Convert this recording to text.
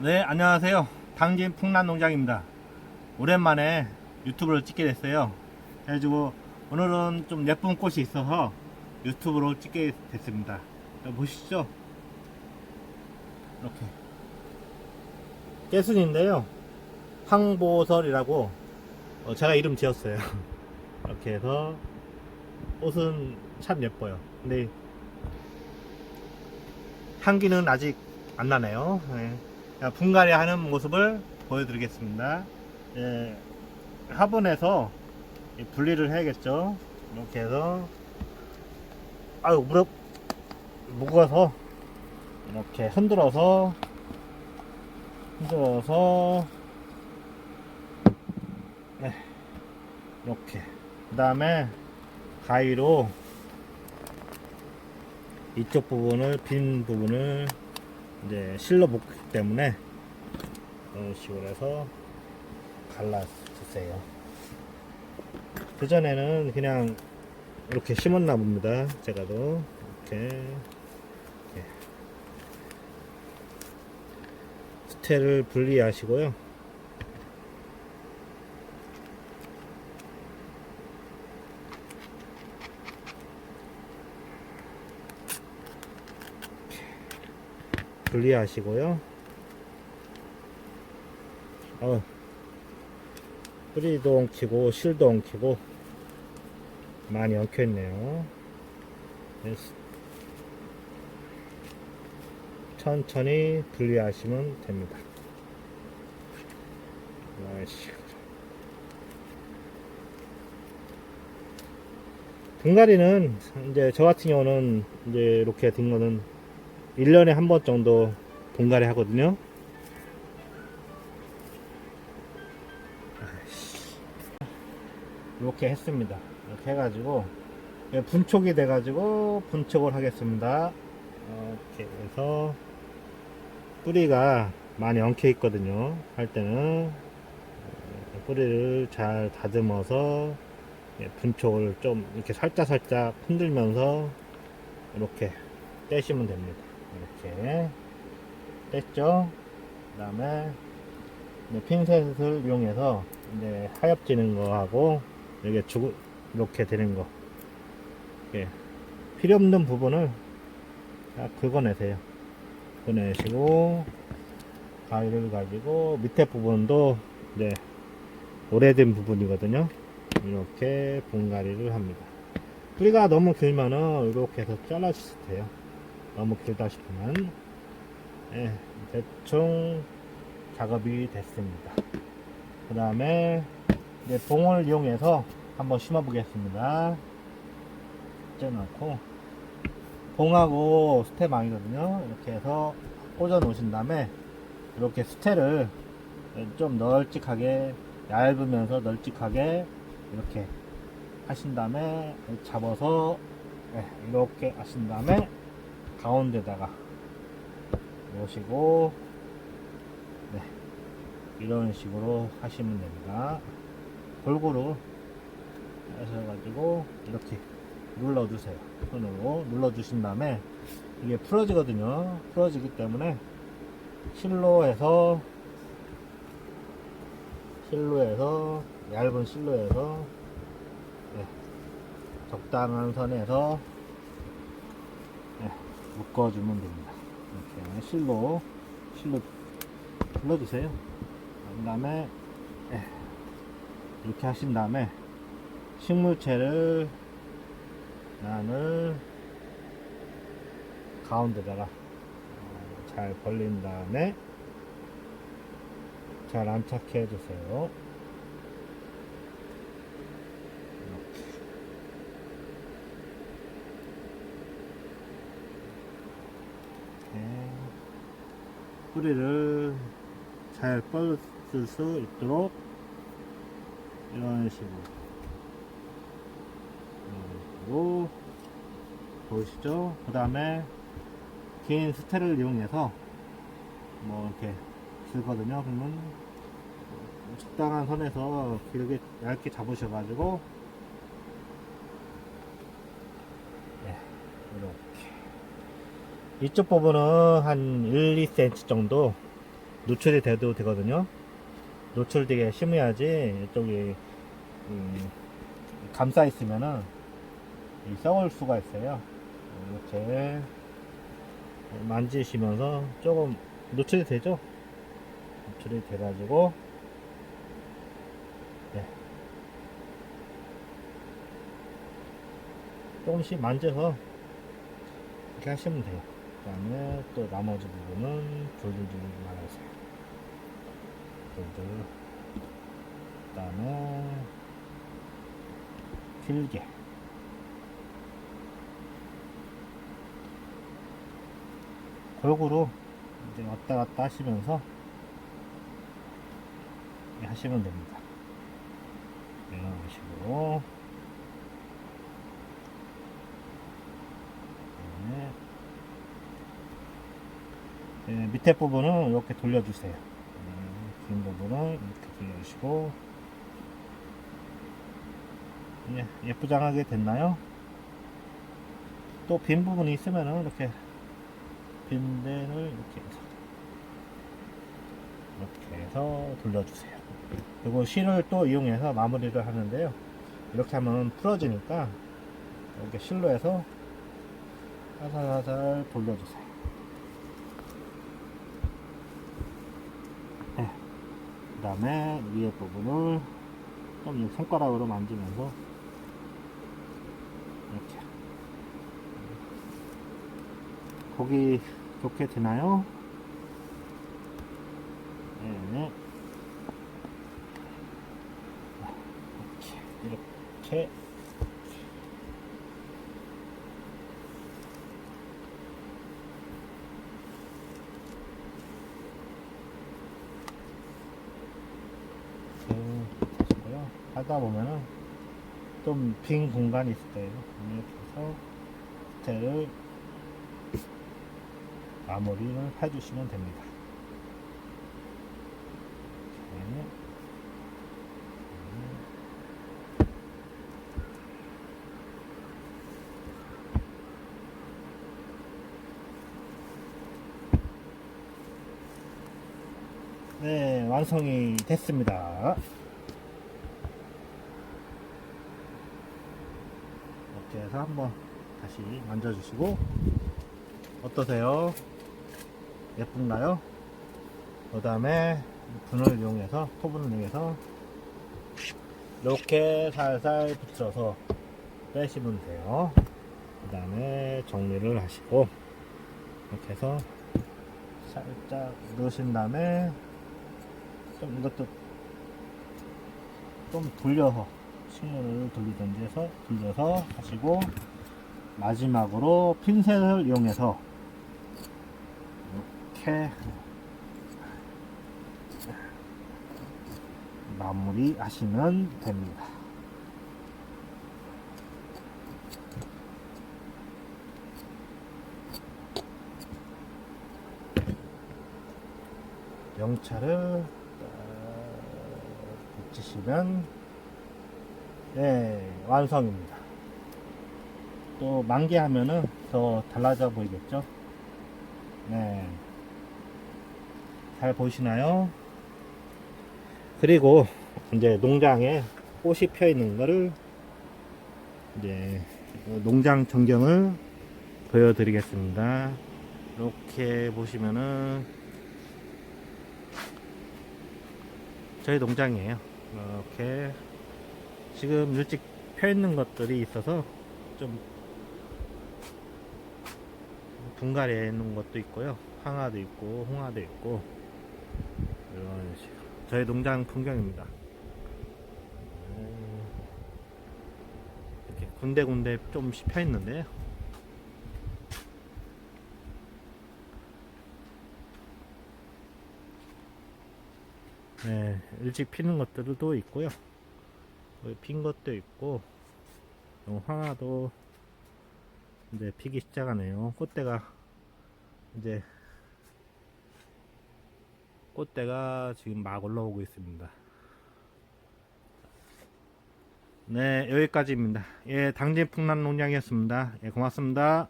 네, 안녕하세요. 당진 풍란농장입니다. 오랜만에 유튜브를 찍게 됐어요. 그래가지고 오늘은 좀 예쁜 꽃이 있어서 유튜브로 찍게 됐습니다. 자, 보시죠. 이렇게. 깨순인데요. 황보설이라고 어, 제가 이름 지었어요. 이렇게 해서 꽃은 참 예뻐요. 근데 향기는 아직 안 나네요. 네. 자, 분갈이 하는 모습을 보여드리겠습니다. 예, 화분에서 이 분리를 해야겠죠. 이렇게 해서 아유 무릎 무거워서 이렇게 흔들어서 흔들어서 네, 이렇게 그 다음에 가위로 이쪽 부분을 빈 부분을 이제 실로 묶기 때문에 이런 식으로 해서 갈라주세요. 그 전에는 그냥 이렇게 심었나 봅니다. 제가도 이렇게, 이렇게. 스테를 분리하시고요. 분리하시고요. 어, 뿌리도 엉키고 실도 엉키고 많이. 그래서 천천히 분리하시면 됩니다. 분갈이는 이제 저 같은 경우는 이제 이렇게 된 거는 1년에 한 번 정도 분갈이 하거든요. 이렇게 했습니다. 이렇게 해가지고 예, 분촉이 돼가지고 분촉을 하겠습니다. 이렇게 해서 뿌리가 많이 엉켜 있거든요. 할 때는 어, 뿌리를 잘 다듬어서 예, 분촉을 좀 이렇게 살짝 살짝 흔들면서 이렇게 떼시면 됩니다. 이렇게 뗐죠. 그 다음에 핀셋을 이용해서 이제 하엽지는 거하고 이게 주 이렇게 되는 거 이렇게 필요 없는 부분을 다 긁어내세요. 긁어내시고 가위를 가지고 밑에 부분도 이제 오래된 부분이거든요. 이렇게 분갈이를 합니다. 뿌리가 너무 길면은 이렇게 해서 잘라주세요 돼요. 너무 길다 싶으면 예, 대충 작업이 됐습니다. 그 다음에 이제 봉을 이용해서 한번 심어 보겠습니다. 쪄놓고 봉하고 스테망이거든요. 이렇게 해서 꽂아 놓으신 다음에 이렇게 스테를 좀 널찍하게 얇으면서 널찍하게 이렇게 하신 다음에 잡아서 네, 이렇게 하신 다음에 가운데다가 놓으시고 네, 이런 식으로 하시면 됩니다. 골고루 하셔가지고 이렇게 눌러주세요. 손으로 눌러주신 다음에 이게 풀어지거든요. 풀어지기 때문에 실로에서 실로에서 얇은 실로에서 네, 적당한 선에서 네, 묶어주면 됩니다. 이렇게 실로 실로 눌러주세요. 그 다음에 네, 이렇게 하신 다음에 식물체를 난을 가운데다가 어, 잘 벌린 다음에 잘 안착해 주세요. 네. 뿌리를 잘 뻗을 수 있도록 이런 식으로 그리고 보이시죠? 그 다음에 긴 스테를 이용해서 뭐 이렇게 길거든요. 그러면 적당한 선에서 길게 얇게 잡으셔가지고 네, 이렇게 이쪽 부분은 한 1, 2cm 정도 노출이 돼도 되거든요. 노출되게 심어야지 이쪽이 음, 감싸 있으면은 이 썩을 수가 있어요. 이렇게 만지시면서 조금 노출이 되죠? 노출이 돼가지고 네. 조금씩 만져서 이렇게 하시면 돼요. 그 다음에 또 나머지 부분은 돌돌돌 말아주세요. 돌돌. 그 다음에 길게. 골고루 이제 왔다 갔다 하시면서 하시면 됩니다. 이런 식으로. 네. 네, 밑에 부분은 이렇게 돌려주세요. 네, 긴 부분은 이렇게 돌려주시고 예, 예쁘장하게 됐나요? 또 빈 부분이 있으면은 이렇게 빈 데를 이렇게 해서 이렇게 해서 돌려주세요. 그리고 실을 또 이용해서 마무리를 하는데요. 이렇게 하면 풀어지니까 이렇게 실로 해서 살살살살 돌려주세요. 그 다음에 위에 부분을 좀 손가락으로 만지면서 이렇게 보기 좋게 되나요? 네. 이렇게 이렇게 하다 보면은 좀 빈 공간이 있을 거예요. 이렇게 해서 스테를 마무리를 해주시면 됩니다. 네. 네, 완성이 됐습니다. 해서 한번 다시 만져주시고 어떠세요? 예쁜가요? 그 다음에 분을 이용해서 토분을 이용해서 이렇게 살살 붙여서 빼시면 돼요. 그 다음에 정리를 하시고 이렇게 해서 살짝 넣으신 다음에 좀 이것도 좀 돌려서 식물을 돌리든지 해서 돌려서 하시고 마지막으로 핀셋을 이용해서 이렇게 마무리 하시면 됩니다. 딱 붙이시면 네 완성입니다. 또 만개하면은 더 달라져 보이겠죠? 네. 잘 보이시나요? 그리고 이제 농장에 꽃이 펴 있는 거를 이제 농장 전경을 보여드리겠습니다. 이렇게 보시면은 저희 농장이에요. 이렇게 지금 일찍 펴 있는 것들이 있어서 좀 분갈이해 있는 것도 있고요. 황화도 있고 홍화도 있고 이런 식으로 저희 농장 풍경입니다. 음, 이렇게 군데군데 좀 씹혀 있는데요. 네, 일찍 피는 것들도 있고요. 여기 핀 것도 있고, 요 황화도 이제 피기 시작하네요. 꽃대가 이제 꽃대가 지금 막 올라오고 있습니다. 네, 여기까지입니다. 예, 당진 풍란 농장이었습니다. 예, 고맙습니다.